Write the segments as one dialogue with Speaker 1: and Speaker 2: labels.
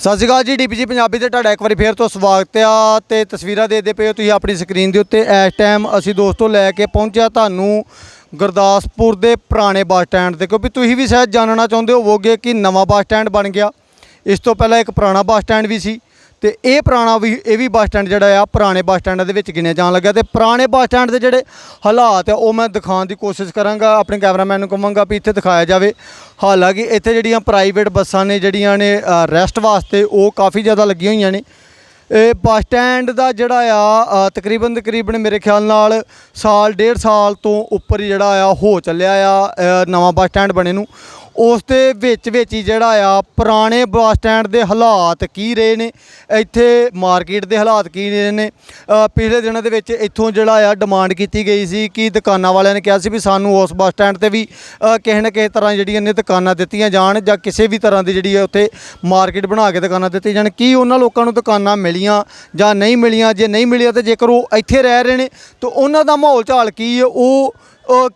Speaker 1: ਸਤਿ ਸ਼੍ਰੀ ਅਕਾਲ ਜੀ, ਡੀਪੀਜੀ ਪੰਜਾਬੀ ਤੇ ਤੁਹਾਡਾ ਇੱਕ ਵਾਰੀ ਫੇਰ ਤੋਂ ਸਵਾਗਤ ਆ ਤੇ ਤਸਵੀਰਾਂ ਦੇਖਦੇ ਪਏ ਹੋ ਤੁਸੀਂ ਆਪਣੀ ਸਕਰੀਨ ਦੇ ਉੱਤੇ। ਇਸ ਟਾਈਮ ਅਸੀਂ ਦੋਸਤੋ ਲੈ ਕੇ ਪਹੁੰਚਿਆ ਤੁਹਾਨੂੰ ਗੁਰਦਾਸਪੁਰ ਦੇ ਪੁਰਾਣੇ ਬੱਸ ਸਟੈਂਡ ਤੇ, ਕਿਉਂਕਿ ਤੁਸੀਂ ਵੀ ਸ਼ਾਇਦ ਜਾਣਨਾ ਚਾਹੁੰਦੇ ਹੋਵੋਗੇ ਕਿ ਨਵਾਂ ਬੱਸ ਸਟੈਂਡ ਬਣ ਗਿਆ। ਇਸ ਤੋਂ ਪਹਿਲਾਂ ਇੱਕ ਪੁਰਾਣਾ ਬੱਸ ਸਟੈਂਡ ਵੀ ਸੀ। ਤੇ ਇਹ ਪੁਰਾਣਾ ਵੀ, ਇਹ ਵੀ ਬੱਸ ਸਟੈਂਡ ਜਿਹੜਾ ਆ, ਪੁਰਾਣੇ ਬੱਸ ਸਟੈਂਡਾਂ ਦੇ ਵਿੱਚ ਗਿਣਿਆ ਜਾਣ ਲੱਗਾ ਤੇ ਪੁਰਾਣੇ ਬੱਸ ਸਟੈਂਡ ਦੇ ਜਿਹੜੇ ਹਾਲਾਤ ਆ, ਉਹ ਮੈਂ ਦਿਖਾਉਣ ਦੀ ਕੋਸ਼ਿਸ਼ ਕਰਾਂਗਾ, ਆਪਣੇ ਕੈਮਰਾਮੈਨ ਨੂੰ ਕਹਾਂਗਾ ਵੀ ਇੱਥੇ ਦਿਖਾਇਆ ਜਾਵੇ। ਹਾਲਾਂਕਿ ਇੱਥੇ ਜਿਹੜੀਆਂ ਪ੍ਰਾਈਵੇਟ ਬੱਸਾਂ ਨੇ, ਜਿਹੜੀਆਂ ਨੇ ਰੈਸਟ ਵਾਸਤੇ ਉਹ ਕਾਫੀ ਜ਼ਿਆਦਾ ਲੱਗੀਆਂ ਹੋਈਆਂ ਨੇ। ਇਹ ਬੱਸ ਸਟੈਂਡ ਦਾ ਜਿਹੜਾ ਆ ਤਕਰੀਬਨ ਤਕਰੀਬਨ ਮੇਰੇ ਖਿਆਲ ਨਾਲ ਸਾਲ, ਡੇਢ ਸਾਲ ਤੋਂ ਉੱਪਰ ਜਿਹੜਾ ਆ, ਹੋ ਚੱਲਿਆ ਆ ਨਵਾਂ ਬੱਸ ਸਟੈਂਡ ਬਣੇ ਨੂੰ। ਉਸ ਦੇ ਵਿੱਚ ਵਿੱਚ ਹੀ ਜਿਹੜਾ ਆ, ਪੁਰਾਣੇ ਬੱਸ ਸਟੈਂਡ ਦੇ ਹਾਲਾਤ ਕੀ ਰਹੇ ਨੇ? ਇੱਥੇ ਮਾਰਕੀਟ ਦੇ ਹਾਲਾਤ ਕੀ ਰਹੇ ਨੇ? ਪਿਛਲੇ ਦਿਨਾਂ ਦੇ ਵਿੱਚ ਇੱਥੋਂ ਜਿਹੜਾ ਆ ਡਿਮਾਂਡ ਕੀਤੀ ਗਈ ਸੀ ਕਿ ਦੁਕਾਨਾਂ ਵਾਲਿਆਂ ਨੇ ਕਿਹਾ ਸੀ ਵੀ ਸਾਨੂੰ ਉਸ ਬੱਸ ਸਟੈਂਡ ਤੇ ਵੀ ਕਿਸੇ ਨਾ ਕਿਸੇ ਤਰ੍ਹਾਂ ਜਿਹੜੀਆਂ ਨੇ ਦੁਕਾਨਾਂ ਦਿੱਤੀਆਂ ਜਾਣ ਜਾਂ ਕਿਸੇ ਵੀ ਤਰ੍ਹਾਂ ਦੀ ਜਿਹੜੀ ਹੈ ਉੱਥੇ ਮਾਰਕੀਟ ਬਣਾ ਕੇ ਦੁਕਾਨਾਂ ਦਿੱਤੀਆਂ ਜਾਣ, ਕੀ ਉਹਨਾਂ ਲੋਕਾਂ ਨੂੰ ਦੁਕਾਨਾਂ ਮਿਲੀਆਂ ਜਾਂ ਨਹੀਂ ਮਿਲੀਆਂ? ਜੇ ਨਹੀਂ ਮਿਲੀਆਂ ਤੇ ਜੇਕਰ ਉਹ ਇੱਥੇ ਰਹਿ ਰਹੇ ਨੇ, ਤਾਂ ਉਹਨਾਂ ਦਾ ਮਾਹੌਲ ਚਾਲ ਕੀ ਹੈ? ਉਹ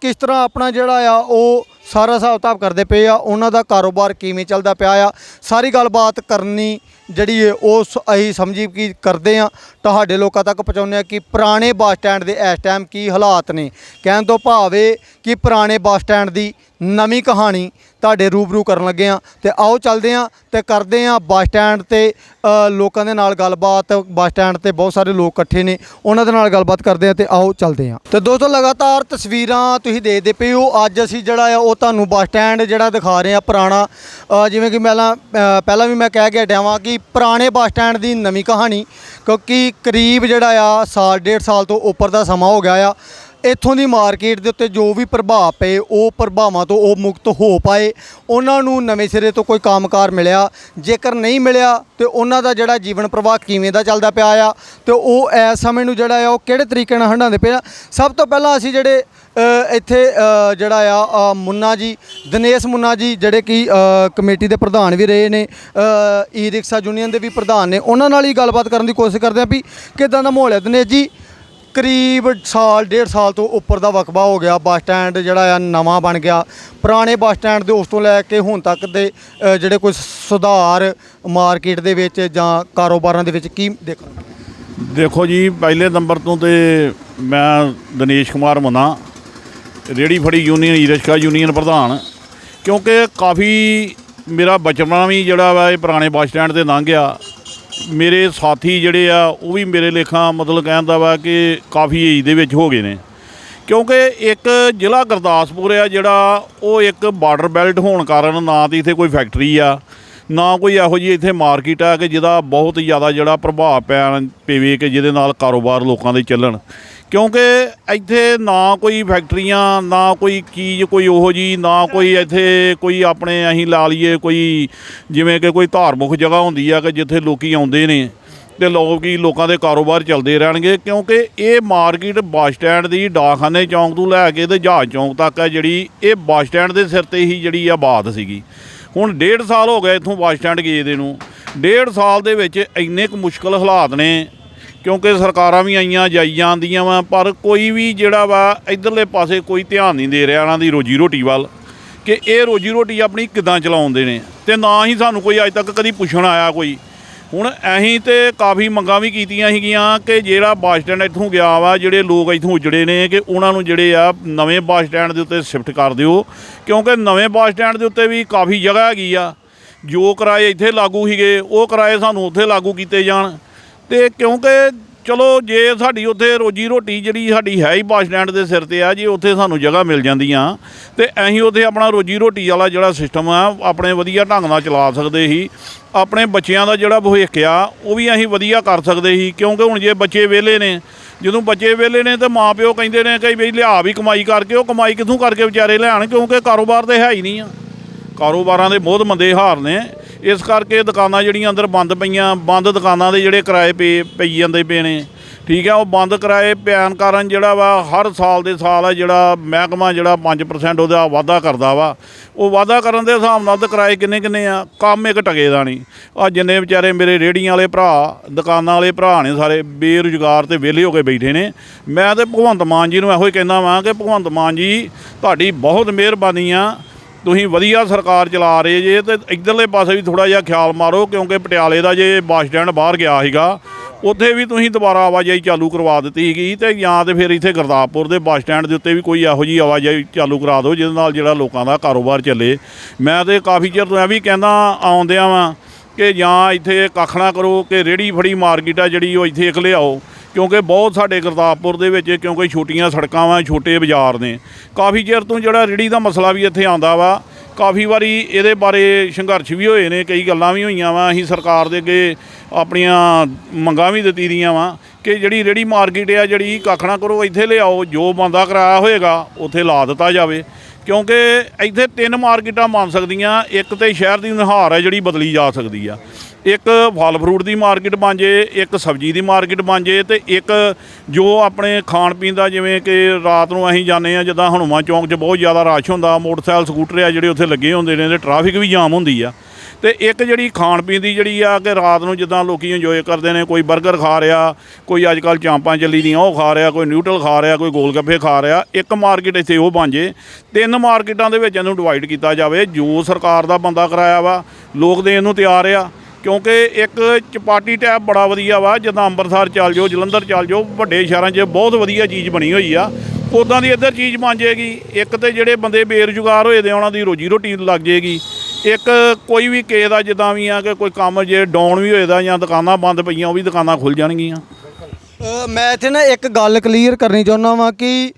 Speaker 1: ਕਿਸ ਤਰ੍ਹਾਂ ਆਪਣਾ ਜਿਹੜਾ ਆ, ਉਹ ਸਾਰਾ ਹਿਸਾਬ ਕਿਤਾਬ ਕਰਦੇ ਪਏ ਆ, ਉਹਨਾਂ ਦਾ ਕਾਰੋਬਾਰ ਕਿਵੇਂ ਚੱਲਦਾ ਪਿਆ ਆ, ਸਾਰੀ ਗੱਲਬਾਤ ਕਰਨੀ ਜਿਹੜੀ ਹੈ ਉਹ ਸ- ਅਸੀਂ ਸਮਝੀ ਕੀ ਕਰਦੇ ਆ। ਤੁਹਾਡੇ ਲੋਕਾਂ ਤੱਕ ਪਹੁੰਚਾਉਂਦੇ ਆ ਕਿ ਪੁਰਾਣੇ ਬੱਸ ਸਟੈਂਡ ਦੇ ਇਸ ਟਾਈਮ ਕੀ ਹਾਲਾਤ ਨੇ। ਕਹਿਣ ਤੋਂ ਭਾਵ ਇਹ ਕਿ ਪੁਰਾਣੇ ਬੱਸ ਸਟੈਂਡ ਦੀ ਨਵੀਂ ਕਹਾਣੀ ਤੁਹਾਡੇ ਰੂਬਰੂ ਕਰਨ ਲੱਗੇ ਆ ਤੇ ਆਓ ਚੱਲਦੇ ਆ ਤੇ ਕਰਦੇ ਆ ਬੱਸ ਸਟੈਂਡ ਤੇ ਲੋਕਾਂ ਦੇ ਨਾਲ ਗੱਲਬਾਤ। ਬੱਸ ਸਟੈਂਡ ਤੇ ਬਹੁਤ ਸਾਰੇ ਲੋਕ ਇਕੱਠੇ ਨੇ ਉਹਨਾਂ ਦੇ ਨਾਲ ਗੱਲਬਾਤ ਕਰਦੇ ਆ ਤੇ ਆਓ ਚੱਲਦੇ ਆ ਤੇ ਦੋਸਤੋ ਲਗਾਤਾਰ ਤਸਵੀਰਾਂ ਤੁਸੀਂ ਦੇਖਦੇ ਪਏ ਹੋ। ਅੱਜ ਅਸੀਂ ਜਿਹੜਾ ਆ ਉਹ ਤੁਹਾਨੂੰ ਬੱਸ ਸਟੈਂਡ ਜਿਹੜਾ ਦਿਖਾ ਰਹੇ ਆ ਪੁਰਾਣਾ। ਜਿਵੇਂ ਕਿ ਪਹਿਲਾਂ ਅ, ਪਹਿਲਾਂ ਵੀ ਮੈਂ ਕਹਿ ਕੇ ਡਿਆਵਾਂ ਕਿ ਪੁਰਾਣੇ ਬੱਸ ਸਟੈਂਡ ਦੀ ਨਵੀਂ ਕਹਾਣੀ ਕਿਉਂਕਿ ਕਰੀਬ ਜਿਹੜਾ ਆ ਸਾਲ ਡੇਢ ਸਾਲ ਤੋਂ ਉੱਪਰ ਦਾ ਸਮਾਂ ਹੋ ਗਿਆ ਆ। ਇੱਥੋਂ ਦੀ ਮਾਰਕੀਟ ਦੇ ਉੱਤੇ ਜੋ ਵੀ ਪ੍ਰਭਾਵ ਪਏ, ਉਹ ਪ੍ਰਭਾਵਾਂ ਤੋਂ ਉਹ ਮੁਕਤ ਹੋ ਪਾਏ। ਉਹਨਾਂ ਨੂੰ ਨਵੇਂ ਸਿਰੇ ਤੋਂ ਕੋਈ ਕੰਮਕਾਰ ਮਿਲਿਆ। ਜੇਕਰ ਨਹੀਂ ਮਿਲਿਆ, ਤੇ ਉਹਨਾਂ ਦਾ ਜਿਹੜਾ ਜੀਵਨ ਪ੍ਰਵਾਹ ਕਿਵੇਂ ਦਾ ਚੱਲਦਾ ਪਿਆ ਆ, ਤੇ ਉਹ ਇਸ ਸਮੇਂ ਨੂੰ ਜਿਹੜਾ ਆ, ਉਹ ਕਿਹੜੇ ਤਰੀਕੇ ਨਾਲ ਹੰਡਾਉਂਦੇ ਪਏ ਆ। ਸਭ ਤੋਂ ਪਹਿਲਾਂ ਅਸੀਂ ਜਿਹੜੇ ਇੱਥੇ ਜਿਹੜਾ ਆ ਮੁੰਨਾ ਜੀ, ਦਿਨੇਸ਼ ਮੁੰਨਾ ਜੀ, ਜਿਹੜੇ ਕਿ ਕਮੇਟੀ ਦੇ ਪ੍ਰਧਾਨ ਵੀ ਰਹੇ ਨੇ ਈ ਰਿਕਸ਼ਾ ਯੂਨੀਅਨ ਦੇ ਵੀ ਪ੍ਰਧਾਨ ਨੇ, ਉਹਨਾਂ ਨਾਲ ਹੀ ਗੱਲਬਾਤ ਕਰਨ ਦੀ ਕੋਸ਼ਿਸ਼ ਕਰਦੇ ਆ ਵੀ ਕਿਦਾਂ ਦਾ ਮਾਹੌਲ ਹੈ। ਦਿਨੇਸ਼ ਜੀ ਕਰੀਬ ਸਾਲ ਡੇਢ ਸਾਲ ਤੋਂ ਉੱਪਰ ਦਾ ਵਕਬਾ ਹੋ ਗਿਆ। ਬੱਸ ਸਟੈਂਡ ਜਿਹੜਾ ਆ ਨਵਾਂ ਬਣ ਗਿਆ। ਪੁਰਾਣੇ ਬੱਸ ਸਟੈਂਡ ਦੇ ਉਸ ਤੋਂ ਲੈ ਕੇ ਹੁਣ ਤੱਕ ਦੇ ਅ, ਜਿਹੜੇ ਕੋਈ ਸੁਧਾਰ ਮਾਰਕੀਟ ਦੇ ਵਿੱਚ ਜਾਂ ਕਾਰੋਬਾਰਾਂ ਦੇ ਵਿੱਚ ਕੀ ਦੇਖਣ?
Speaker 2: ਦੇਖੋ ਜੀ ਪਹਿਲੇ ਨੰਬਰ ਤੋਂ ਤੇ ਮੈਂ ਦਿਨੇਸ਼ ਕੁਮਾਰ ਮੁੰਨਾ ਰੇੜੀ ਫੜੀ ਯੂਨੀਅਨ ਈਰਸ਼ਕਾ ਯੂਨੀਅਨ ਪ੍ਰਧਾਨ। ਕਿਉਂਕਿ ਕਾਫੀ ਮੇਰਾ ਬਚਪਨਾ ਵੀ ਜਿਹੜਾ ਵਾ ਇਹ ਪੁਰਾਣੇ ਬੱਸ ਸਟੈਂਡ ਤੇ ਲੰਘ ਗਿਆ। ਮੇਰੇ ਸਾਥੀ ਜਿਹੜੇ ਆ, ਉਹ ਵੀ ਮੇਰੇ ਲੇਖਾਂ ਮਤਲਬ ਕਹਿੰਦਾ ਵਾ ਕਿ ਕਾਫੀ ਏਜ ਦੇ ਵਿੱਚ ਹੋ ਗਏ ਨੇ। ਕਿਉਂਕਿ ਇੱਕ ਜ਼ਿਲ੍ਹਾ ਗੁਰਦਾਸਪੁਰ ਆ ਜਿਹੜਾ, ਉਹ ਇੱਕ ਬਾਰਡਰ ਬੈਲਟ ਹੋਣ ਕਾਰਨ ਨਾ ਤੇ ਇੱਥੇ ਕੋਈ ਫੈਕਟਰੀ ਆ। ਨਾ ਕੋਈ ਇਹੋ ਜਿਹੀ ਇੱਥੇ ਮਾਰਕੀਟ ਆ ਕਿ ਜਿਹਦਾ ਬਹੁਤ ਜ਼ਿਆਦਾ ਜਿਹੜਾ ਪ੍ਰਭਾਵ ਪੈਣ ਪਵੇ ਕਿ ਜਿਹਦੇ ਨਾਲ ਕਾਰੋਬਾਰ ਲੋਕਾਂ ਦੇ ਚੱਲਣ। ਕਿਉਂਕਿ ਇੱਥੇ ਨਾ ਕੋਈ ਫੈਕਟਰੀਆਂ, ਨਾ ਕੋਈ ਚੀਜ਼, ਕੋਈ ਉਹੋ ਜੀ ਨਾ ਕੋਈ ਇੱਥੇ ਕੋਈ ਆਪਣੇ ਅਸੀਂ ਲਾ ਲਈਏ ਕੋਈ ਜਿਵੇਂ ਕਿ ਕੋਈ ਧਾਰਮਿਕ ਜਗ੍ਹਾ ਹੁੰਦੀ ਆ ਕਿ ਜਿੱਥੇ ਲੋਕੀ ਆਉਂਦੇ ਨੇ ਤੇ ਲੋਕੀ ਲੋਕਾਂ ਦੇ ਕਾਰੋਬਾਰ ਚੱਲਦੇ ਰਹਿਣਗੇ। ਕਿਉਂਕਿ ਇਹ ਮਾਰਕੀਟ ਬੱਸ ਸਟੈਂਡ ਦੀ ਡਾਕਖਾਨੇ ਚੌਂਕ ਤੋਂ ਲੈ ਕੇ ਤੇ ਜਹਾਜ਼ ਚੌਂਕ ਤੱਕ ਹੈ ਜਿਹੜੀ, ਇਹ ਬੱਸ ਸਟੈਂਡ ਦੇ ਸਿਰ ਤੇ ਹੀ ਜਿਹੜੀ ਆ ਬਾਤ ਸੀਗੀ। ਹੁਣ ਡੇਢ ਸਾਲ ਹੋ ਗਿਆ ਇੱਥੋਂ ਬੱਸ ਸਟੈਂਡ ਗਏ ਦੇ ਨੂੰ। ਡੇਢ ਸਾਲ ਦੇ ਵਿੱਚ ਇੰਨੇ ਕੁ ਮੁਸ਼ਕਲ ਹਾਲਾਤ ਨੇ, ਕਿਉਂਕਿ ਸਰਕਾਰਾਂ ਵੀ ਆਈਆਂ, ਜਾਈ ਜਾਂਦੀਆਂ ਵਾ, ਪਰ ਕੋਈ ਵੀ ਜਿਹੜਾ ਵਾ ਇਧਰਲੇ ਪਾਸੇ ਕੋਈ ਧਿਆਨ ਨਹੀਂ ਦੇ ਰਿਹਾ ਉਹਨਾਂ ਦੀ ਰੋਜੀ ਰੋਟੀ ਵੱਲ, ਕਿ ਇਹ ਰੋਜੀ ਰੋਟੀ ਆਪਣੀ ਕਿਦਾਂ ਚਲਾਉਂਦੇ ਨੇ। ਤੇ ਨਾ ਹੀ ਸਾਨੂੰ ਕੋਈ ਅੱਜ ਤੱਕ ਕਦੀ ਪੁੱਛਣ ਆਇਆ ਕੋਈ ਹੁਣ ਅਸੀਂ ਤੇ ਕਾਫੀ ਮੰਗਾਂ ਵੀ ਕੀਤੀਆਂ ਸੀਗੀਆਂ ਕਿ ਜਿਹੜਾ ਬੱਸ ਸਟੈਂਡ ਇੱਥੋਂ ਗਿਆ ਵਾ, ਜਿਹੜੇ ਲੋਕ ਇੱਥੋਂ ਉਜੜੇ ਨੇ ਕਿ ਉਹਨਾਂ ਨੂੰ ਜਿਹੜੇ ਆ ਨਵੇਂ ਬੱਸ ਸਟੈਂਡ ਦੇ ਉੱਤੇ ਸ਼ਿਫਟ ਕਰ ਦਿਓ, ਕਿਉਂਕਿ ਨਵੇਂ ਬੱਸ ਸਟੈਂਡ ਦੇ ਉੱਤੇ ਵੀ ਕਾਫੀ ਜਗ੍ਹਾ ਹੈਗੀ ਆ। ਜੋ ਕਿਰਾਏ ਇੱਥੇ ਲਾਗੂ ਸੀਗੇ, ਉਹ ਕਿਰਾਏ ਸਾਨੂੰ ਉੱਥੇ ਲਾਗੂ ਕੀਤੇ ਜਾਣ। ਤੇ ਕਿਉਂਕਿ ਚਲੋ ਜੇ ਸਾਡੀ ਉੱਥੇ ਰੋਜੀ ਰੋਟੀ ਜਿਹੜੀ ਸਾਡੀ ਹੈ ਹੀ ਬੱਸ ਸਟੈਂਡ ਦੇ ਸਿਰ ਤੇ ਆ, ਜੇ ਉੱਥੇ ਸਾਨੂੰ ਜਗ੍ਹਾ ਮਿਲ ਜਾਂਦੀਆਂ, ਤੇ ਅਸੀਂ ਉੱਥੇ ਆਪਣਾ ਰੋਜੀ ਰੋਟੀ ਵਾਲਾ ਜਿਹੜਾ ਸਿਸਟਮ ਆ, ਆਪਣੇ ਵਧੀਆ ਢੰਗ ਨਾਲ ਚਲਾ ਸਕਦੇ ਸੀ। ਆਪਣੇ ਬੱਚਿਆਂ ਦਾ ਜਿਹੜਾ ਭਵਿੱਖ ਆ, ਉਹ ਵੀ ਅਸੀਂ ਵਧੀਆ ਕਰ ਸਕਦੇ ਸੀ, ਕਿਉਂਕਿ ਹੁਣ ਜੇ ਬੱਚੇ ਵਿਹਲੇ ਨੇ, ਜਦੋਂ ਬੱਚੇ ਵਿਹਲੇ ਨੇ ਤੇ ਮਾਪਿਓ ਕਹਿੰਦੇ ਨੇ ਕਿ ਵੀ ਲਿਆ ਵੀ ਕਮਾਈ ਕਰਕੇ, ਉਹ ਕਮਾਈ ਕਿੱਥੋਂ ਕਰਕੇ ਵਿਚਾਰੇ ਲਿਆਣ ਕਿਉਂਕਿ ਕਾਰੋਬਾਰ ਤੇ ਹੈ ਹੀ ਨਹੀਂ ਆ। ਕਾਰੋਬਾਰਾਂ ਦੇ ਬਹੁਤ ਮੰਦੇ ਹਾਰ ਨੇ। ਇਸ ਕਰਕੇ ਦੁਕਾਨਾਂ ਜਿਹੜੀਆਂ ਅੰਦਰ ਬੰਦ ਪਈਆਂ, ਬੰਦ ਦੁਕਾਨਾਂ ਦੇ ਜਿਹੜੇ ਕਿਰਾਏ ਪਏ ਪਈ ਜਾਂਦੇ ਪਏ ਨੇ। ਠੀਕ ਹੈ, ਉਹ ਬੰਦ ਕਿਰਾਏ ਪਿਆਨ ਕਾਰਨ ਜਿਹੜਾ ਵਾ, ਹਰ ਸਾਲ ਦੇ ਸਾਲ ਆ ਜਿਹੜਾ ਮਹਿਕਮਾ ਜਿਹੜਾ 5% ਉਹਦਾ ਵਾਧਾ ਕਰਦਾ ਵਾ। ਉਹ ਵਾਧਾ ਕਰਨ ਦੇ ਹਿਸਾਬ ਨਾਲ ਤੇ ਕਿਰਾਏ ਕਿੰਨੇ ਕਿੰਨੇ ਆ? ਕੰਮ ਇੱਕ ਟਕੇ ਦਾ ਨਹੀਂ। ਆ ਜਿੰਨੇ ਵਿਚਾਰੇ ਮੇਰੇ ਰੇੜੀਆਂ ਵਾਲੇ ਭਰਾ, ਦੁਕਾਨਾਂ ਵਾਲੇ ਭਰਾ ਨੇ ਸਾਰੇ, ਬੇਰੁਜ਼ਗਾਰ ਤੇ ਵਿਹਲੇ ਹੋ ਕੇ ਬੈਠੇ ਨੇ। ਮੈਂ ਤੇ ਭਗਵੰਤ ਮਾਨ ਜੀ ਨੂੰ ਇਹੋ ਹੀ ਕਹਿੰਦਾ ਵਾਂ ਕਿ ਭਗਵੰਤ ਮਾਨ ਜੀ, ਤੁਹਾਡੀ ਬਹੁਤ ਮਿਹਰਬਾਨੀ ਆ। ਤੁਸੀਂ ਵਧੀਆ ਸਰਕਾਰ ਚਲਾ ਰਹੇ ਜੇ ਤੇ ਇਧਰਲੇ ਪਾਸੇ ਵੀ ਥੋੜਾ ਜਿਹਾ ਖਿਆਲ ਮਾਰੋ, ਕਿਉਂਕਿ ਪਟਿਆਲੇ ਦਾ ਜੇ ਬੱਸ ਸਟੈਂਡ ਬਾਹਰ ਗਿਆ ਸੀਗਾ, ਉੱਥੇ ਵੀ ਤੁਸੀਂ ਦੁਬਾਰਾ ਆਵਾਜਾਈ ਚਾਲੂ ਕਰਵਾ ਦਿੱਤੀ ਸੀਗੀ ਤੇ ਜਾਂ ਤੇ ਫਿਰ ਇੱਥੇ ਗੁਰਦਾਸਪੁਰ ਦੇ ਬੱਸ ਸਟੈਂਡ ਦੇ ਉੱਤੇ ਵੀ ਕੋਈ ਇਹੋ ਜਿਹੀ ਆਵਾਜਾਈ ਚਾਲੂ ਕਰਾ ਦਿਓ, ਜਿਹਦੇ ਨਾਲ ਜਿਹੜਾ ਲੋਕਾਂ ਦਾ ਕਾਰੋਬਾਰ ਚੱਲੇ। ਮੈਂ ਤੇ ਕਾਫੀ ਚਿਰ ਤੋਂ ਇਹ ਵੀ ਕਹਿੰਦਾ ਆਉਂਦਿਆਂ ਵਾਂ ਕਿ ਜਾਂ ਇੱਥੇ ਕੱਖ ਨਾ ਕਰੋ ਕਿ ਰੇੜੀ ਫੜੀ ਮਾਰਕੀਟ ਆ ਜਿਹੜੀ ਉਹ ਇੱਥੇ ਇੱਕ ਲਿਆਓ। ਕਿਉਂਕਿ ਬਹੁਤ ਸਾਡੇ ਗੁਰਦਾਸਪੁਰ ਦੇ ਵਿੱਚ, ਕਿਉਂਕਿ ਛੋਟੀਆਂ ਸੜਕਾਂ ਵਾ, ਛੋਟੇ ਬਾਜ਼ਾਰ ਨੇ। ਕਾਫੀ ਚਿਰ ਤੋਂ ਜਿਹੜਾ ਰੇੜੀ ਦਾ ਮਸਲਾ ਵੀ ਇੱਥੇ ਆਂਦਾ ਵਾ, ਕਾਫੀ ਵਾਰੀ ਇਹਦੇ ਬਾਰੇ ਸੰਘਰਸ਼ ਵੀ ਹੋਏ ਨੇ, ਕਈ ਗੱਲਾਂ ਵੀ ਹੋਈਆਂ ਵਾ। ਅਸੀਂ ਸਰਕਾਰ ਦੇ ਅੱਗੇ ਆਪਣੀਆਂ ਮੰਗਾਂ ਵੀ ਦਿੱਤੀ ਦੀਆਂ ਵਾ ਕਿ ਜਿਹੜੀ ਰੇੜੀ ਮਾਰਕੀਟ ਆ, ਜਿਹੜੀ ਕੱਖ ਨਾ ਕਰੋ, ਇੱਥੇ ਲਿਆਓ, ਜੋ ਬੰਦਾ ਕਰਾਇਆ ਹੋਏਗਾ, ਉੱਥੇ ਲਾ ਦਿੱਤਾ ਜਾਵੇ। ਕਿਉਂਕਿ ਇੱਥੇ ਤਿੰਨ ਮਾਰਕੀਟਾਂ ਬਣ ਸਕਦੀਆਂ, ਇੱਕ ਤੇ ਸ਼ਹਿਰ ਦੀ ਨੁਹਾਰ ਹੈ ਜਿਹੜੀ ਬਦਲੀ ਜਾ ਸਕਦੀ ਆ। ਇੱਕ ਫਲ ਫਰੂਟ ਦੀ ਮਾਰਕੀਟ ਬਣ ਜੇ, ਇੱਕ ਸਬਜ਼ੀ ਦੀ ਮਾਰਕੀਟ ਬਣ ਜੇ ਤੇ ਇੱਕ ਜੋ ਆਪਣੇ ਖਾਣ ਪੀਣ ਦਾ ਜਿਵੇਂ ਕਿ ਰਾਤ ਨੂੰ ਅਸੀਂ ਜਾਂਦੇ ਆ ਜਿੱਦਾਂ ਹਨੂੰਮਾਨ ਚੌਂਕ 'ਚ ਬਹੁਤ ਜ਼ਿਆਦਾ ਰਸ਼ ਹੁੰਦਾ, ਮੋਟਰਸਾਈਕਲ, ਸਕੂਟਰ ਆ ਜਿਹੜੇ ਉੱਥੇ ਲੱਗੇ ਹੁੰਦੇ ਨੇ, ਤੇ ਟ੍ਰੈਫਿਕ ਵੀ ਜਾਮ ਹੁੰਦੀ ਆ। ਤੇ ਇੱਕ ਜਿਹੜੀ ਖਾਣ ਪੀਣ ਦੀ ਜਿਹੜੀ ਆ ਕਿ ਰਾਤ ਨੂੰ ਜਿੱਦਾਂ ਲੋਕੀ ਇੰਜੋਏ ਕਰਦੇ ਨੇ, ਕੋਈ 버ਗਰ ਖਾ ਰਿਹਾ, ਕੋਈ ਅੱਜ ਕੱਲ ਚਾਂਪਾਂ ਚੱਲੀ ਦੀਆਂ, ਉਹ ਖਾ ਰਿਹਾ, ਕੋਈ ਨਿਊਟਰਲ ਖਾ ਰਿਹਾ, ਕੋਈ ਗੋਲ ਗੱਪੇ ਖਾ ਰਿਹਾ, ਇੱਕ ਮਾਰਕੀਟ ਇੱਥੇ ਉਹ ਬਣ ਜੇ। ਤਿੰਨ ਮਾਰਕੀਟਾਂ ਦੇ ਵਿੱਚ ਇਹਨੂੰ ਡਿਵਾਈਡ ਕੀਤਾ ਜਾਵੇ। ਜੋ ਸਰਕਾਰ ਦਾ ਬੰਦਾ ਕਰਾਇਆ ਵਾ, ਲੋਕ ਦੇਣ ਨੂੰ ਤਿਆਰ ਆ, ਕਿਉਂਕਿ ਇੱਕ ਚਪਾਟੀ ਟੈਪ ਬੜਾ ਵਧੀਆ ਵਾ, ਜਿੱਦਾਂ ਅੰਮ੍ਰਿਤਸਰ ਚੱਲ ਜਾਓ, ਜਲੰਧਰ ਚੱਲ ਜਾਓ, ਵੱਡੇ ਸ਼ਹਿਰਾਂ 'ਚ ਬਹੁਤ ਵਧੀਆ ਚੀਜ਼ ਬਣੀ ਹੋਈ ਆ। ਉਦਾਂ ਦੀ ਇੱਧਰ ਚੀਜ਼ ਬਣ ਜਾਏਗੀ ਇੱਕ ਤੇ ਜਿਹੜੇ ਬੰਦੇ ਬੇਰੁਜ਼ਗਾਰ ਹੋਏ ਦੇ ਉਹਨਾਂ ਦੀ ਰੋਜੀ ਰੋਟੀ ਲੱਗ ਜਾਏਗੀ ਇੱਕ ਕੋਈ ਵੀ ਕਿਸੇ ਦਾ ਜਿੱਦਾਂ ਵੀ ਆ ਕਿ ਕੋਈ ਕੰਮ ਜੇ ਡਾਊਨ ਵੀ ਹੋਏਦਾ ਜਾਂ ਦੁਕਾਨਾਂ ਬੰਦ ਪਈਆਂ, ਉਹ ਵੀ ਦੁਕਾਨਾਂ ਖੁੱਲ ਜਾਣਗੀਆਂ।
Speaker 1: ਮੈਂ ਇੱਥੇ ਨਾ ਇੱਕ ਗੱਲ ਕਲੀਅਰ ਕਰਨੀ ਚਾਹੁੰਦਾ ਵਾਂ ਕਿ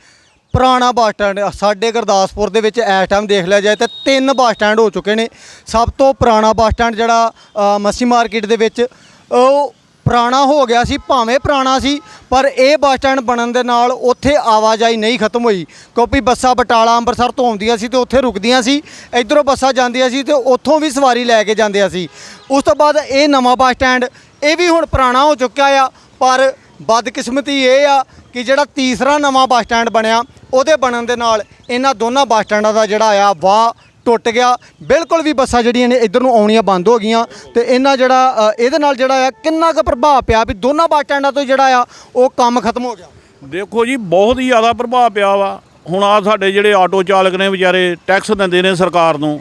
Speaker 1: ਪੁਰਾਣਾ ਬੱਸ ਸਟੈਂਡ ਸਾਡੇ ਗੁਰਦਾਸਪੁਰ ਦੇ ਵਿੱਚ ਇਸ ਟਾਈਮ ਦੇਖ ਲਿਆ ਜਾਏ ਤਾਂ ਤਿੰਨ ਬੱਸ ਸਟੈਂਡ ਹੋ ਚੁੱਕੇ ਨੇ। ਸਭ ਤੋਂ ਪੁਰਾਣਾ ਬੱਸ ਸਟੈਂਡ ਜਿਹੜਾ ਮੱਸੀ ਮਾਰਕੀਟ ਦੇ ਵਿੱਚ, ਉਹ ਪੁਰਾਣਾ ਹੋ ਗਿਆ ਸੀ, ਭਾਵੇਂ ਪੁਰਾਣਾ ਸੀ, ਪਰ ਇਹ ਬੱਸ ਸਟੈਂਡ ਬਣਨ ਦੇ ਨਾਲ ਉੱਥੇ ਆਵਾਜਾਈ ਨਹੀਂ ਖਤਮ ਹੋਈ। ਕਿਉਂਕਿ ਬੱਸਾਂ ਬਟਾਲਾ, ਅੰਮ੍ਰਿਤਸਰ ਤੋਂ ਆਉਂਦੀਆਂ ਸੀ ਤੇ ਉੱਥੇ ਰੁਕਦੀਆਂ ਸੀ, ਇਧਰੋਂ ਬੱਸਾਂ ਜਾਂਦੀਆਂ ਸੀ ਤੇ ਉੱਥੋਂ ਵੀ ਸਵਾਰੀ ਲੈ ਕੇ ਜਾਂਦੀਆਂ ਸੀ। ਉਸ ਤੋਂ ਬਾਅਦ ਇਹ ਨਵਾਂ ਬੱਸ ਸਟੈਂਡ, ਇਹ ਵੀ ਹੁਣ ਪੁਰਾਣਾ ਹੋ ਚੁੱਕਿਆ ਆ, ਪਰ ਬਦਕਿਸਮਤੀ ਇਹ ਆ ਕਿ ਜਿਹੜਾ ਤੀਸਰਾ ਨਵਾਂ ਬੱਸ ਸਟੈਂਡ ਬਣਿਆ, ਉਹਦੇ ਬਣਨ ਦੇ ਨਾਲ ਇਹਨਾਂ ਦੋਨਾਂ ਬੱਸ ਸਟੈਂਡਾਂ ਦਾ ਜਿਹੜਾ ਆ ਵਾਹ ਟੁੱਟ ਗਿਆ। ਬਿਲਕੁਲ ਵੀ ਬੱਸਾਂ ਜਿਹੜੀਆਂ ਨੇ ਇੱਧਰ ਨੂੰ ਆਉਣੀਆਂ ਬੰਦ ਹੋ ਗਈਆਂ ਤੇ ਇਹਨਾਂ ਜਿਹੜਾ ਇਹਦੇ ਨਾਲ ਜਿਹੜਾ ਆ, ਕਿੰਨਾ ਕੁ ਪ੍ਰਭਾਵ ਪਿਆ ਵੀ ਦੋਨਾਂ ਬੱਸ ਸਟੈਂਡਾਂ ਤੋਂ ਜਿਹੜਾ ਆ, ਉਹ ਕੰਮ ਖਤਮ ਹੋ ਗਿਆ।
Speaker 2: ਦੇਖੋ ਜੀ, ਬਹੁਤ ਹੀ ਜ਼ਿਆਦਾ ਪ੍ਰਭਾਵ ਪਿਆ ਵਾ। ਹੁਣ ਆ ਸਾਡੇ ਜਿਹੜੇ ਆਟੋ ਚਾਲਕ ਨੇ ਵਿਚਾਰੇ, ਟੈਕਸ ਦਿੰਦੇ ਨੇ ਸਰਕਾਰ ਨੂੰ।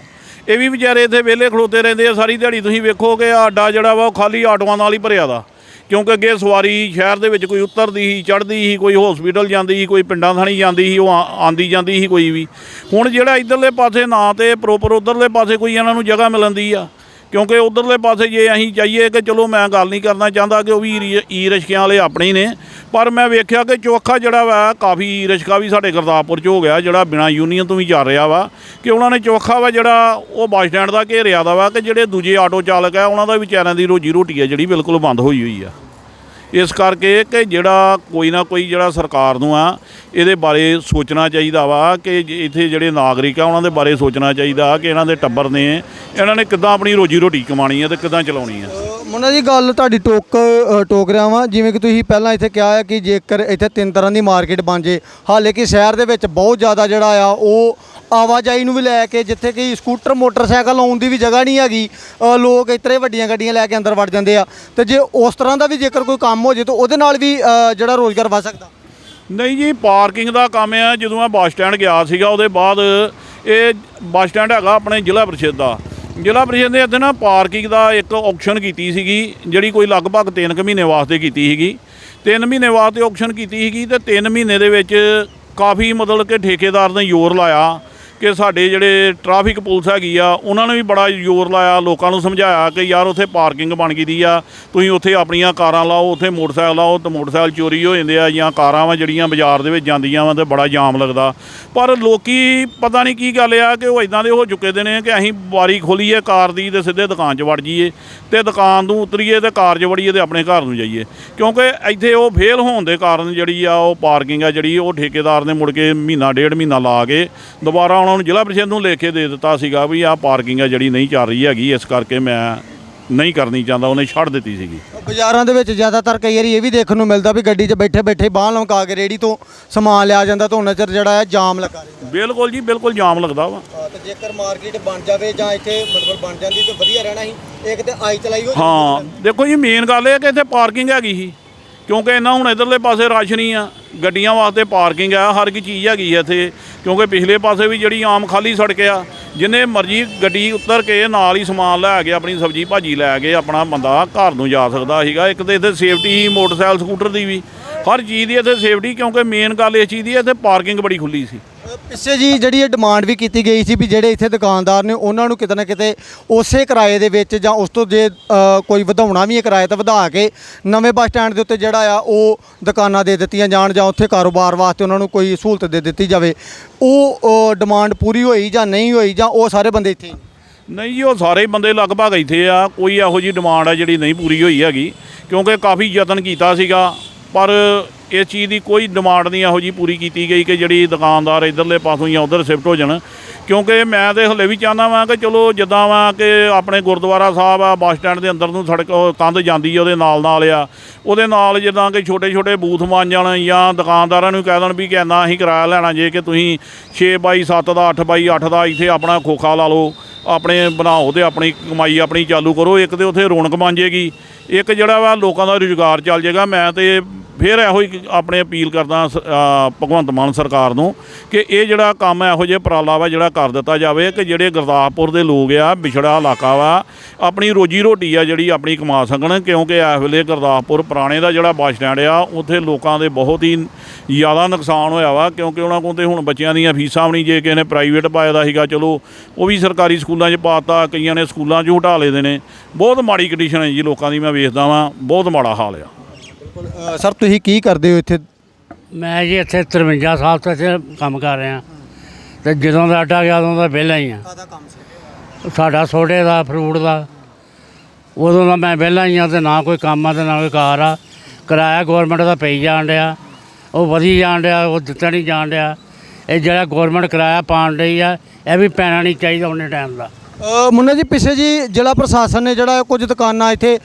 Speaker 2: ਇਹ ਵੀ ਵਿਚਾਰੇ ਇੱਥੇ ਵਿਹਲੇ ਖਲੋਤੇ ਰਹਿੰਦੇ ਆ, ਸਾਰੀ ਦਿਹਾੜੀ ਤੁਸੀਂ ਵੇਖੋ ਕਿ ਆਹ ਅੱਡਾ ਜਿਹੜਾ ਵਾ, ਉਹ ਖਾਲੀ ਆਟੋਆਂ ਨਾਲ ਹੀ ਭਰਿਆ ਦਾ ਕਿਉਂਕਿ ਅੱਗੇ ਸਵਾਰੀ ਸ਼ਹਿਰ ਦੇ ਵਿੱਚ ਕੋਈ ਉਤਰਦੀ ਸੀ, ਚੜ੍ਹਦੀ ਸੀ, ਕੋਈ ਹਸਪੀਟਲ ਜਾਂਦੀ ਸੀ, ਕੋਈ ਪਿੰਡਾਂ ਥਾਣੀ ਜਾਂਦੀ ਸੀ, ਉਹ ਆ- ਆਂਦੀ ਜਾਂਦੀ ਸੀ ਕੋਈ ਵੀ। ਹੁਣ ਜਿਹੜਾ ਇਧਰਲੇ ਪਾਸੇ ਨਾ ਤੇ ਪ੍ਰੋਪਰ ਉਧਰਲੇ ਪਾਸੇ ਕੋਈ ਇਹਨਾਂ ਨੂੰ ਜਗ੍ਹਾ ਮਿਲਣ ਦੀ ਆ। ਕਿਉਂਕਿ ਉਧਰਲੇ ਪਾਸੇ ਜੇ ਅਸੀਂ ਚਾਹੀਏ ਕਿ ਚਲੋ ਮੈਂ ਗੱਲ ਨਹੀਂ ਕਰਨਾ ਚਾਹੁੰਦਾ ਕਿ ਉਹ ਵੀ ਈ- ਈ ਰਿਸ਼ਕਿਆਂ ਵਾਲੇ ਆਪਣੇ ਹੀ ਨੇ, ਪਰ ਮੈਂ ਵੇਖਿਆ ਕਿ ਚੋਖਾ ਜਿਹੜਾ ਵਾ ਕਾਫੀ ਈ ਰਿਸ਼ਕਾ ਵੀ ਸਾਡੇ ਗੁਰਦਾਸਪੁਰ 'ਚ ਹੋ ਗਿਆ, ਜਿਹੜਾ ਬਿਨਾ ਯੂਨੀਅਨ ਤੋਂ ਵੀ ਚੱਲ ਰਿਹਾ ਵਾ, ਕਿ ਉਹਨਾਂ ਨੇ ਚੋਖਾ ਵਾ ਜਿਹੜਾ ਉਹ ਬੱਸ ਸਟੈਂਡ ਦਾ ਘੇਰਿਆ ਦਾ ਵਾ ਕਿ ਜਿਹੜੇ ਦੂਜੇ ਆਟੋ ਚਾਲਕ ਆ, ਉਹਨਾਂ ਦਾ ਵਿਚਾਰਿਆਂ ਦੀ ਰੋਜੀ ਰੋਟੀ ਆ ਜਿਹੜੀ ਬਿਲਕੁਲ ਬੰਦ ਹੋਈ ਹੋਈ ਆ। ਇਸ ਕਰਕੇ ਕਿ ਜਿਹੜਾ ਕੋਈ ਨਾ ਕੋਈ ਜਿਹੜਾ ਸਰਕਾਰ ਨੂੰ ਆ ਇਹਦੇ ਬਾਰੇ ਸੋਚਣਾ ਚਾਹੀਦਾ ਵਾ ਕਿ ਇੱਥੇ ਜਿਹੜੇ ਨਾਗਰਿਕ ਆ ਉਹਨਾਂ ਦੇ ਬਾਰੇ ਸੋਚਣਾ ਚਾਹੀਦਾ ਕਿ ਇਹਨਾਂ ਦੇ ਟੱਬਰ ਨੇ ਇਹਨਾਂ ਨੇ ਕਿੱਦਾਂ ਆਪਣੀ ਰੋਜੀ ਰੋਟੀ ਕਮਾਣੀ ਹੈ ਤੇ ਕਿੱਦਾਂ ਚਲਾਉਣੀ ਹੈ
Speaker 1: ਮੁੰਨਾ ਜੀ ਗੱਲ ਤੁਹਾਡੀ ਟੋਕ ਅ, ਟੋਕ ਰਿਹਾ ਵਾਂ। ਜਿਵੇਂ ਕਿ ਤੁਸੀਂ ਪਹਿਲਾਂ ਇੱਥੇ ਕਿਹਾ ਹੈ ਕਿ ਜੇਕਰ ਇੱਥੇ ਤਿੰਨ ਤਰ੍ਹਾਂ ਦੀ ਮਾਰਕੀਟ ਬਣ ਜੇ ਹਾਲੇ ਕਿ ਸ਼ਹਿਰ ਦੇ ਵਿੱਚ ਬਹੁਤ ਜ਼ਿਆਦਾ ਜਿਹੜਾ ਆ ਉਹ ਆਵਾਜਾਈ ਨੂੰ ਵੀ ਲੈ ਕੇ ਜਿੱਥੇ ਕਿ ਸਕੂਟਰ ਮੋਟਰਸਾਈਕਲ ਆਉਣ ਦੀ ਵੀ ਜਗ੍ਹਾ ਨਹੀਂ ਹੈਗੀ ਅ, ਲੋਕ ਇਤਰੇ ਵੱਡੀਆਂ ਗੱਡੀਆਂ ਲੈ ਕੇ ਅੰਦਰ ਵੜ ਜਾਂਦੇ ਆ। ਤੇ ਜੇ ਉਸ ਤਰ੍ਹਾਂ ਦਾ ਵੀ ਜੇਕਰ ਕੋਈ ਕੰਮ ਹੋ ਜੇ ਤਾਂ ਉਹਦੇ ਨਾਲ ਵੀ ਅ, ਜਿਹੜਾ ਰੋਜ਼ਗਾਰ ਵੱਧ ਸਕਦਾ।
Speaker 2: ਨਹੀਂ ਜੀ ਪਾਰਕਿੰਗ ਦਾ ਕੰਮ ਆ। ਜਦੋਂ ਮੈਂ ਬੱਸ ਸਟੈਂਡ ਗਿਆ ਸੀਗਾ ਉਹਦੇ ਬਾਅਦ ਇਹ ਬੱਸ ਸਟੈਂਡ ਹੈਗਾ ਆਪਣੇ ਜ਼ਿਲ੍ਹਾ ਪ੍ਰੀਸ਼ਦ ਦਾ। ਜ਼ਿਲ੍ਹਾ ਪ੍ਰੀਸ਼ਦ ਨੇ ਇੱਥੇ ਨਾ ਪਾਰਕਿੰਗ ਦਾ ਇੱਕ ਆਪਸ਼ਨ ਕੀਤੀ ਸੀਗੀ ਜਿਹੜੀ ਕੋਈ ਲਗਭਗ 3 ਕੁ ਮਹੀਨੇ ਵਾਸਤੇ ਕੀਤੀ ਸੀਗੀ। 3 ਮਹੀਨੇ ਵਾਸਤੇ ਆਪਸ਼ਨ ਕੀਤੀ ਸੀਗੀ ਤੇ 3 ਮਹੀਨੇ ਦੇ ਵਿੱਚ ਕਾਫੀ ਮਤਲਬ ਕਿ ਠੇਕੇਦਾਰ ਨੇ ਜ਼ੋਰ ਲਾਇਆ। ਕਿ ਸਾਡੇ ਜਿਹੜੇ ਟ੍ਰੈਫਿਕ ਪੁਲਿਸ ਹੈਗੀ ਆ, ਉਹਨਾਂ ਨੇ ਵੀ ਬੜਾ ਜ਼ੋਰ ਲਾਇਆ, ਲੋਕਾਂ ਨੂੰ ਸਮਝਾਇਆ ਕਿ ਯਾਰ ਉੱਥੇ ਪਾਰਕਿੰਗ ਬਣ ਗਈ ਦੀ ਆ, ਤੁਸੀਂ ਉੱਥੇ ਆਪਣੀਆਂ ਕਾਰਾਂ ਲਾਓ, ਉੱਥੇ ਮੋਟਰਸਾਈਕਲ ਲਾਓ, ਤੇ ਮੋਟਰਸਾਈਕਲ ਚੋਰੀ ਹੋ ਜਾਂਦੇ ਆ ਜਾਂ ਕਾਰਾਂ ਵਾ ਜਿਹੜੀਆਂ ਬਾਜ਼ਾਰ ਦੇ ਵਿੱਚ ਜਾਂਦੀਆਂ ਵਾ ਤੇ ਬੜਾ ਜਾਮ ਲੱਗਦਾ। ਪਰ ਲੋਕੀ ਪਤਾ ਨਹੀਂ ਕੀ ਗੱਲ ਆ ਕਿ ਉਹ ਇਦਾਂ ਦੇ ਹੋ ਚੁੱਕੇ ਦੇ ਨੇ ਕਿ ਅਸੀਂ ਬਾਰੀ ਖੋਲੀਏ ਕਾਰ ਦੀ ਤੇ ਸਿੱਧੇ ਦੁਕਾਨ 'ਚ ਵੜ ਜਾਈਏ ਤੇ ਦੁਕਾਨ ਤੋਂ ਉਤਰੀਏ ਤੇ ਕਾਰ 'ਚ ਵੜੀਏ ਤੇ ਆਪਣੇ ਘਰ ਨੂੰ ਜਾਈਏ। ਕਿਉਂਕਿ ਇੱਥੇ ਉਹ ਫੇਲ ਹੋਣ ਦੇ ਕਾਰਨ ਜਿਹੜੀ ਆ ਉਹ ਪਾਰਕਿੰਗ ਆ ਜਿਹੜੀ ਉਹ ਠੇਕੇਦਾਰ ਨੇ ਮੁੜ ਕੇ ਮਹੀਨਾ, ਡੇਢ ਮਹੀਨਾ ਲਾ ਕੇ ਦੁਬਾਰਾ ਉਹਨਾਂ ਨੂੰ ਜ਼ਿਲ੍ਹਾ ਪ੍ਰੀਸ਼ਦ ਨੂੰ ਲਿਖ ਕੇ ਦੇ ਦਿੱਤਾ ਸੀਗਾ ਵੀ ਆਹ ਪਾਰਕਿੰਗ ਆ ਜਿਹੜੀ ਨਹੀਂ ਚੱਲ ਰਹੀ ਹੈਗੀ ਇਸ ਕਰਕੇ ਮੈਂ ਨਹੀਂ ਕਰਨੀ ਚਾਹੁੰਦਾ ਉਹਨੇ ਛੱਡ ਦਿੱਤੀ ਸੀਗੀ।
Speaker 1: ਬਾਜ਼ਾਰਾਂ ਦੇ ਵਿੱਚ ਜ਼ਿਆਦਾਤਰ ਕਈ ਵਾਰੀ ਇਹ ਵੀ ਦੇਖਣ ਨੂੰ ਮਿਲਦਾ ਵੀ ਗੱਡੀ 'ਚ ਬੈਠੇ ਬੈਠੇ ਬਾਹਰ ਲਮਕਾ ਕੇ ਰੇੜੀ ਤੋਂ ਸਮਾਨ ਲਿਆ ਜਾਂਦਾ ਤਾਂ ਉਹਨਾਂ ਚਿਰ ਜਿਹੜਾ ਹੈ ਜਾਮ ਲੱਗਾ ਰਹਿੰਦਾ।
Speaker 2: ਬਿਲਕੁਲ ਜੀ ਬਿਲਕੁਲ ਜਾਮ ਲੱਗਦਾ ਵਾ।
Speaker 1: ਹਾਂ ਤੇ ਜੇਕਰ ਮਾਰਕੀਟ ਬਣ ਜਾਵੇ ਜਾਂ ਇੱਥੇ ਮਤਲਬ ਬਣ ਜਾਂਦੀ ਤਾਂ ਵਧੀਆ ਰਹਿਣਾ ਸੀ ਇੱਕ ਤੇ ਆਈ ਚਲਾਈ ਹੋ
Speaker 2: ਹਾਂ ਦੇਖੋ ਜੀ ਮੇਨ ਗੱਲ ਇਹ ਹੈ ਕਿ ਇੱਥੇ ਪਾਰਕਿੰਗ ਹੈਗੀ ਸੀ ਕਿਉਂਕਿ ਇਹਨਾਂ ਹੁਣ ਇਧਰਲੇ ਪਾਸੇ ਰਸ਼ ਨਹੀਂ ਆ ਗੱਡੀਆਂ ਵਾਸਤੇ ਪਾਰਕਿੰਗ ਆ ਹਰ ਇੱਕ ਚੀਜ਼ ਹੈਗੀ ਆ ਇੱਥੇ। ਕਿਉਂਕਿ ਪਿਛਲੇ ਪਾਸੇ ਵੀ ਜਿਹੜੀ ਆਮ ਖਾਲੀ ਸੜਕ ਆ, ਜਿੰਨੇ ਮਰਜ਼ੀ ਗੱਡੀ ਉੱਤਰ ਕੇ ਨਾਲ ਹੀ ਸਮਾਨ ਲੈ ਕੇ ਆਪਣੀ ਸਬਜ਼ੀ ਭਾਜੀ ਲੈ ਕੇ ਆਪਣਾ ਬੰਦਾ ਘਰ ਨੂੰ ਜਾ ਸਕਦਾ ਸੀਗਾ। ਇੱਕ ਤੇ ਇੱਥੇ ਸੇਫਟੀ ਸੀ, ਮੋਟਰਸਾਈਕਲ, ਸਕੂਟਰ ਦੀ ਵੀ। ਹਰ ਚੀਜ਼ ਦੀ ਇੱਥੇ ਸੇਫਟੀ ਕਿਉਂਕਿ ਮੇਨ ਗੱਲ ਇਸ ਚੀਜ਼ ਦੀ ਹੈ ਇੱਥੇ ਪਾਰਕਿੰਗ ਬੜੀ ਖੁੱਲੀ ਸੀ।
Speaker 1: ਪਿੱਛੇ ਜੀ ਜਿਹੜੀ ਇਹ ਡਿਮਾਂਡ ਵੀ ਕੀਤੀ ਗਈ ਸੀ ਵੀ ਜਿਹੜੇ ਇੱਥੇ ਦੁਕਾਨਦਾਰ ਨੇ ਉਹਨਾਂ ਨੂੰ ਕਿਤੇ ਨਾ ਕਿਤੇ ਉਸੇ ਕਿਰਾਏ ਦੇ ਵਿੱਚ ਜਾਂ ਉਸ ਤੋਂ ਜੇ ਅ, ਕੋਈ ਵਧਾਉਣਾ ਵੀ ਹੈ ਕਿਰਾਇਆ ਤਾਂ ਵਧਾ ਕੇ ਨਵੇਂ ਬੱਸ ਸਟੈਂਡ ਦੇ ਉੱਤੇ ਜਿਹੜਾ ਆ ਉਹ ਦੁਕਾਨਾਂ ਦੇ ਦਿੱਤੀਆਂ ਜਾਣ ਜਾਂ ਉੱਥੇ ਕਾਰੋਬਾਰ ਵਾਸਤੇ ਉਹਨਾਂ ਨੂੰ ਕੋਈ ਸਹੂਲਤ ਦੇ ਦਿੱਤੀ ਜਾਵੇ ਉਹ ਡਿਮਾਂਡ ਪੂਰੀ ਹੋਈ ਜਾਂ ਨਹੀਂ ਹੋਈ ਜਾਂ ਉਹ ਸਾਰੇ ਬੰਦੇ ਇੱਥੇ ਹੀ
Speaker 2: ਨਹੀਂ ਜੀ ਉਹ ਸਾਰੇ ਬੰਦੇ ਲਗਭਗ ਇੱਥੇ ਆ ਕੋਈ ਇਹੋ ਜੀ ਡਿਮਾਂਡ ਆ ਜਿਹੜੀ ਨਹੀਂ ਪੂਰੀ ਹੋਈ ਹੈਗੀ ਕਿਉਂਕਿ ਕਾਫੀ ਯਤਨ ਕੀਤਾ ਸੀਗਾ ਪਰ ਇਸ ਚੀਜ਼ ਦੀ ਕੋਈ ਡਿਮਾਂਡ ਨਹੀਂ ਇਹੋ ਜੀ ਪੂਰੀ ਕੀਤੀ ਗਈ ਕਿ ਜਿਹੜੀ ਦੁਕਾਨਦਾਰ ਇਧਰਲੇ ਪਾਸੋਂ ਜਾਂ ਉਧਰ ਸ਼ਿਫਟ ਹੋ ਜਾਣ। ਕਿਉਂਕਿ ਮੈਂ ਤੇ ਹਲੇ ਵੀ ਚਾਹੁੰਦਾ ਵਾਂ ਕਿ ਚਲੋ ਜਿੱਦਾਂ ਵਾਂ ਕਿ ਆਪਣੇ ਗੁਰਦੁਆਰਾ ਸਾਹਿਬ ਆ, ਬੱਸ ਸਟੈਂਡ ਦੇ ਅੰਦਰ ਨੂੰ ਸੜਕ ਉਹ ਕੰਧ ਜਾਂਦੀ ਆ, ਉਹਦੇ ਨਾਲ ਨਾਲ ਆ। ਉਹਦੇ ਨਾਲ ਜਿੱਦਾਂ ਕਿ ਛੋਟੇ ਛੋਟੇ ਬੂਥ ਬਣ ਜਾਣ ਜਾਂ ਦੁਕਾਨਦਾਰਾਂ ਨੂੰ ਕਹਿ ਦੇਣ ਵੀ ਕਿ ਇੰਨਾ ਅਸੀਂ ਕਿਰਾਇਆ ਲੈਣਾ ਜੇ ਕਿ ਤੁਸੀਂ 6 ਬਾਈ 7 ਦਾ 8 ਬਾਈ 8 ਦਾ ਇੱਥੇ ਆਪਣਾ ਖੋਖਾ ਲਾ ਲਓ, ਆਪਣੇ ਬਣਾਓ ਤੇ ਆਪਣੀ ਕਮਾਈ ਆਪਣੀ ਚਾਲੂ ਕਰੋ। ਇੱਕ ਤੇ ਉੱਥੇ ਰੌਣਕ ਬਣ ਜੇਗੀ ਇੱਕ ਜਿਹੜਾ ਵਾ ਲੋਕਾਂ ਦਾ ਰੁਜ਼ਗਾਰ ਚੱਲ ਜਾਏਗਾ। ਮੈਂ ਤੇ ਫਿਰ ਇਹੋ ਹੀ ਆਪਣੇ ਅਪੀਲ ਕਰਦਾ ਸ- ਭਗਵੰਤ ਮਾਨ ਸਰਕਾਰ ਨੂੰ ਕਿ ਇਹ ਜਿਹੜਾ ਕੰਮ ਹੈ, ਇਹੋ ਜਿਹਾ ਉਪਰਾਲਾ ਵਾ ਜਿਹੜਾ ਕਰ ਦਿੱਤਾ ਜਾਵੇ ਕਿ ਜਿਹੜੇ ਗੁਰਦਾਸਪੁਰ ਦੇ ਲੋਕ ਆ ਵਿਛੜਾ ਇਲਾਕਾ ਵਾ, ਆਪਣੀ ਰੋਜੀ ਰੋਟੀ ਆ ਜਿਹੜੀ ਆਪਣੀ ਕਮਾ ਸਕਣ, ਕਿਉਂਕਿ ਇਸ ਵੇਲੇ ਗੁਰਦਾਸਪੁਰ ਪੁਰਾਣੇ ਦਾ ਜਿਹੜਾ ਬੱਸ ਸਟੈਂਡ ਆ, ਉੱਥੇ ਲੋਕਾਂ ਦੇ ਬਹੁਤ ਹੀ ਜ਼ਿਆਦਾ ਨੁਕਸਾਨ ਹੋਇਆ ਵਾ, ਕਿਉਂਕਿ ਉਹਨਾਂ ਕੋਲ ਤੇ ਹੁਣ ਬੱਚਿਆਂ ਦੀਆਂ ਫੀਸਾਂ ਵੀ ਨਹੀਂ, ਜੇ ਕਿਸੇ ਨੇ ਪ੍ਰਾਈਵੇਟ ਪਾਇਆ ਦਾ ਸੀਗਾ, ਚਲੋ ਉਹ ਵੀ ਸਰਕਾਰੀ ਸਕੂਲਾਂ 'ਚ ਪਾਤਾ, ਕਈਆਂ ਨੇ ਸਕੂਲਾਂ 'ਚ ਹਟਾ ਲਏ ਦੇ ਨੇ। ਬਹੁਤ ਮਾੜੀ ਕੰਡੀਸ਼ਨ ਹੈ ਜੀ ਲੋਕਾਂ ਦੀ, ਮੈਂ ਵੇਖਦਾ ਵਾਂ, ਬਹੁਤ ਮਾੜਾ ਹਾਲ ਆ।
Speaker 1: ਅ, ਸਰ ਤੁਸੀਂ ਕੀ ਕਰਦੇ ਹੋ ਇੱਥੇ?
Speaker 3: ਮੈਂ ਜੀ ਇੱਥੇ 53 ਸਾਲ ਤੋਂ ਇੱਥੇ ਕੰਮ ਕਰ ਰਿਹਾ। ਤੇ ਜਦੋਂ ਦਾ ਅੱਡਾ ਗਿਆ ਉਦੋਂ ਦਾ ਵਿਹਲਾ ਹੀ ਆ।
Speaker 1: ਕਾਦਾ ਕੰਮ ਸੀ?
Speaker 3: ਸਾਡਾ ਸੋਡੇ ਦਾ ਫਰੂਟ ਦਾ। ਉਦੋਂ ਦਾ ਮੈਂ ਵਿਹਲਾ ਹੀ ਆ ਤੇ ਨਾ ਕੋਈ ਕੰਮ ਆ ਤੇ ਨਾ ਕੋਈ ਕਾਰ ਆ। ਕਿਰਾਇਆ ਗਵਰਨਮੈਂਟ ਦਾ ਪਈ ਜਾਣ ਡਿਆ। ਉਹ ਵਧੀ ਜਾਣ ਡਿਆ ਉਹ ਦਿੱਤਾ ਨਹੀਂ ਜਾਣ ਡਿਆ। ਇਹ ਜਿਹੜਾ ਗਵਰਨਮੈਂਟ ਕਿਰਾਇਆ ਪਾਣ ਡਈ ਆ ਇਹ ਵੀ ਪੈਣਾ ਨਹੀਂ ਚਾਹੀਦਾ ਉਹਨੇ ਟਾਈਮ ਦਾ।
Speaker 1: ਮੁੰਨਾ ਜੀ, ਪਿੱਛੇ ਜੀ ਜ਼ਿਲ੍ਹਾ ਪ੍ਰਸ਼ਾਸਨ ਨੇ ਜਿਹੜਾ ਕੁਝ ਦੁਕਾਨਾਂ ਇੱਥੇ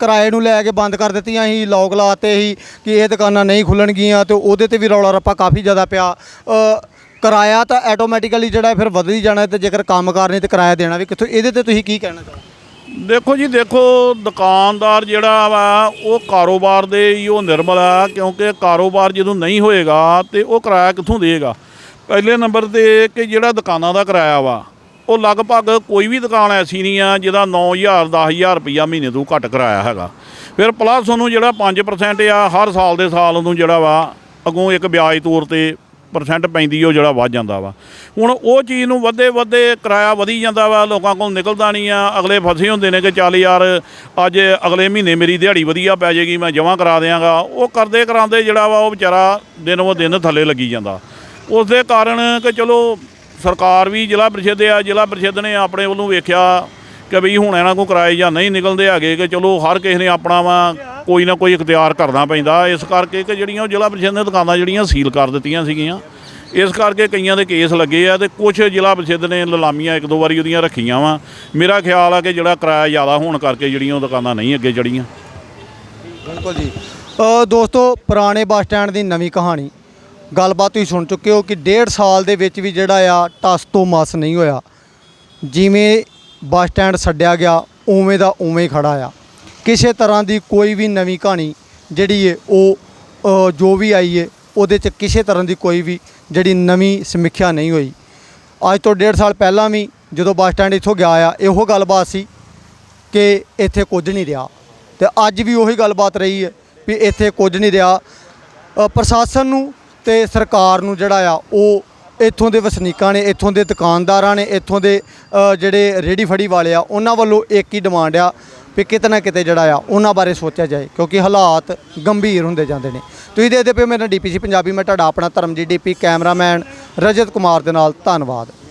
Speaker 1: ਕਿਰਾਏ ਨੂੰ ਲੈ ਕੇ ਬੰਦ ਕਰ ਦਿੱਤੀਆਂ ਸੀ ਲੋਕ ਲਾਤੇ ਸੀ ਕਿ ਇਹ ਦੁਕਾਨਾਂ ਨਹੀਂ ਖੁੱਲਣਗੀਆਂ ਤੇ ਉਹਦੇ ਤੇ ਵੀ ਰੌਲਾ ਰੱਪਾ ਕਾਫੀ ਜ਼ਿਆਦਾ ਪਿਆ। ਕਿਰਾਇਆ ਤਾਂ ਆਟੋਮੈਟਿਕਲੀ ਜਿਹੜਾ ਫਿਰ ਵਧ ਹੀ ਜਾਣਾ ਤੇ ਜੇਕਰ ਕੰਮ ਨਹੀਂ ਤੇ ਕਿਰਾਇਆ ਦੇਣਾ ਵੀ ਕਿੱਥੋਂ, ਇਹਦੇ ਤੇ ਤੁਸੀਂ ਕੀ ਕਹਿਣਾ ਚਾਹੋਗੇ?
Speaker 2: ਦੇਖੋ ਜੀ, ਦੇਖੋ ਦੁਕਾਨਦਾਰ ਜਿਹੜਾ ਵਾ, ਉਹ ਕਾਰੋਬਾਰ ਦੇ ਹੀ ਉਹ ਨਿਰਮਲ ਆ, ਕਿਉਂਕਿ ਕਾਰੋਬਾਰ ਜਦੋਂ ਨਹੀਂ ਹੋਏਗਾ ਤੇ ਉਹ ਕਿਰਾਇਆ ਕਿੱਥੋਂ ਦੇਗਾ ਪਹਿਲੇ ਨੰਬਰ ਤੇ ਕਿ ਜਿਹੜਾ ਦੁਕਾਨਾਂ ਦਾ ਕਿਰਾਇਆ ਵਾ ਉਹ ਲਗਭਗ ਕੋਈ ਵੀ ਦੁਕਾਨ ਐਸੀ ਨਹੀਂ ਆ ਜਿਹਦਾ 9000 10000 ਰੁਪਈਆ ਮਹੀਨੇ ਤੋਂ ਘੱਟ ਕਿਰਾਇਆ ਹੈਗਾ। ਫਿਰ ਪਲੱਸ ਉਹਨੂੰ ਜਿਹੜਾ 5% ਆ, ਹਰ ਸਾਲ ਦੇ ਸਾਲ ਉਹਨੂੰ ਜਿਹੜਾ ਵਾ, ਅਗੋਂ ਇੱਕ ਵਿਆਜ ਤੌਰ ਤੇ ਪਰਸੈਂਟ ਪੈਂਦੀ ਉਹ ਜਿਹੜਾ ਵੱਧ ਜਾਂਦਾ ਵਾ। ਹੁਣ ਉਹ ਚੀਜ਼ ਨੂੰ ਵੱਧੇ ਵੱਧੇ ਕਿਰਾਇਆ ਵਧੀ ਜਾਂਦਾ ਵਾ, ਲੋਕਾਂ ਕੋਲ ਨਿਕਲਦਾ ਨਹੀਂ ਆ। ਅਗਲੇ ਫਸੇ ਹੁੰਦੇ ਨੇ ਕਿ ਚੱਲ ਯਾਰ, ਅੱਜ ਅਗਲੇ ਮਹੀਨੇ ਮੇਰੀ ਦਿਹਾੜੀ ਵਧੀਆ ਪੈ ਜਾਏਗੀ, ਮੈਂ ਜਮ੍ਹਾਂ ਕਰਾ ਦਿਆਂਗਾ। ਉਹ ਕਰਦੇ ਕਰਾਉਂਦੇ ਜਿਹੜਾ ਵਾ, ਉਹ ਵਿਚਾਰਾ ਦਿਨ ਉਹ ਦਿਨ ਥੱਲੇ ਲੱਗੀ ਜਾਂਦਾ। ਉਸ ਦੇ ਕਾਰਨ ਕਿ ਚਲੋ ਸਰਕਾਰ ਵੀ ਜ਼ਿਲ੍ਹਾ ਪ੍ਰੀਸ਼ਦ ਆ, ਜ਼ਿਲ੍ਹਾ ਪ੍ਰੀਸ਼ਦ ਨੇ ਆਪਣੇ ਵੱਲੋਂ ਵੇਖਿਆ ਕਿ ਵੀ ਹੁਣ ਇਹਨਾਂ ਕੋਲ ਕਿਰਾਏ ਜਾਂ ਨਹੀਂ ਨਿਕਲਦੇ ਹੈਗੇ ਕਿ ਚਲੋ ਹਰ ਕਿਸੇ ਨੇ ਆਪਣਾ ਵਾ ਕੋਈ ਨਾ ਕੋਈ ਇਖਤਿਆਰ ਕਰਨਾ ਪੈਂਦਾ। ਇਸ ਕਰਕੇ ਕਿ ਜਿਹੜੀਆਂ ਉਹ ਜ਼ਿਲ੍ਹਾ ਪ੍ਰੀਸ਼ਦ ਨੇ ਦੁਕਾਨਾਂ ਜਿਹੜੀਆਂ ਸੀਲ ਕਰ ਦਿੱਤੀਆਂ ਸੀਗੀਆਂ। ਇਸ ਕਰਕੇ ਕਈਆਂ ਦੇ ਕੇਸ ਲੱਗੇ ਆ ਤੇ ਕੁਝ ਜ਼ਿਲ੍ਹਾ ਪ੍ਰੀਸ਼ਦ ਨੇ ਲਲਾਮੀਆਂ ਇੱਕ ਦੋ ਵਾਰੀ ਉਹਦੀਆਂ ਰੱਖੀਆਂ ਵਾ। ਮੇਰਾ ਖਿਆਲ ਆ ਕਿ ਜਿਹੜਾ ਕਿਰਾਇਆ ਜ਼ਿਆਦਾ ਹੋਣ ਕਰਕੇ ਜਿਹੜੀਆਂ ਉਹ ਦੁਕਾਨਾਂ ਨਹੀਂ ਅੱਗੇ ਚੜੀਆਂ
Speaker 1: ਬਿਲਕੁਲ ਜੀ। ਦੋਸਤੋ, ਪੁਰਾਣੇ ਬੱਸ ਸਟੈਂਡ ਦੀ ਨਵੀਂ ਕਹਾਣੀ। ਗੱਲਬਾਤ ਤੁਸੀਂ ਸੁਣ ਚੁੱਕੇ ਹੋ ਕਿ ਡੇਢ ਸਾਲ ਦੇ ਵਿੱਚ ਵੀ ਜਿਹੜਾ ਆ ਟਸ ਤੋਂ ਮਸ ਨਹੀਂ ਹੋਇਆ। ਜਿਵੇਂ ਬੱਸ ਸਟੈਂਡ ਛੱਡਿਆ ਗਿਆ, ਉਵੇਂ ਦਾ ਉਵੇਂ ਹੀ ਖੜਾ ਆ। ਕਿਸੇ ਤਰ੍ਹਾਂ ਦੀ ਕੋਈ ਵੀ ਨਵੀਂ ਕਹਾਣੀ ਜਿਹੜੀ ਏ, ਉਹ ਜੋ ਵੀ ਆਈ ਏ, ਉਹਦੇ 'ਚ ਕਿਸੇ ਤਰ੍ਹਾਂ ਦੀ ਕੋਈ ਵੀ ਜਿਹੜੀ ਨਵੀਂ ਸਮੀਖਿਆ ਨਹੀਂ ਹੋਈ। ਅੱਜ ਤੋਂ ਡੇਢ ਸਾਲ ਪਹਿਲਾਂ ਵੀ ਜਦੋਂ ਬੱਸ ਸਟੈਂਡ ਇੱਥੋਂ ਗਿਆ ਆ, ਇਹੋ ਗੱਲਬਾਤ ਸੀ ਕਿ ਇੱਥੇ ਕੁਝ ਨਹੀਂ ਰਿਹਾ। ਤੇ ਅੱਜ ਵੀ ਉਹੀ ਗੱਲਬਾਤ ਰਹੀ ਹੈ ਵੀ ਇੱਥੇ ਕੁਝ ਨਹੀਂ ਰਿਹਾ। ਪ੍ਰਸ਼ਾਸਨ ਨੂੰ ਤੇ ਸਰਕਾਰ ਨੂੰ ਜਿਹੜਾ ਆ, ਉਹ ਇੱਥੋਂ ਦੇ ਵਸਨੀਕਾਂ ਨੇ, ਇੱਥੋਂ ਦੇ ਦੁਕਾਨਦਾਰਾਂ ਨੇ, ਇੱਥੋਂ ਦੇ ਜਿਹੜੇ ਰੇੜੀ ਫੜੀ ਵਾਲੇ ਆ, ਉਹਨਾਂ ਵੱਲੋਂ ਇੱਕ ਹੀ ਡਿਮਾਂਡ ਆ ਵੀ ਕਿਤੇ ਨਾ ਕਿਤੇ ਜਿਹੜਾ ਆ, ਉਹਨਾਂ ਬਾਰੇ ਸੋਚਿਆ ਜਾਏ, ਕਿਉਂਕਿ ਹਾਲਾਤ ਗੰਭੀਰ ਹੁੰਦੇ ਜਾਂਦੇ ਨੇ। ਤੁਸੀਂ ਦੇਖਦੇ ਪਏ ਹੋ, ਮੇਰਾ ਡੀਪੀਸੀ ਪੰਜਾਬੀ, ਮੈਂ ਤੁਹਾਡਾ ਆਪਣਾ ਧਰਮਜੀਤ ਡੀਪੀ, ਕੈਮਰਾਮੈਨ ਰਜਤ ਕੁਮਾਰ ਦੇ ਨਾਲ, ਧੰਨਵਾਦ।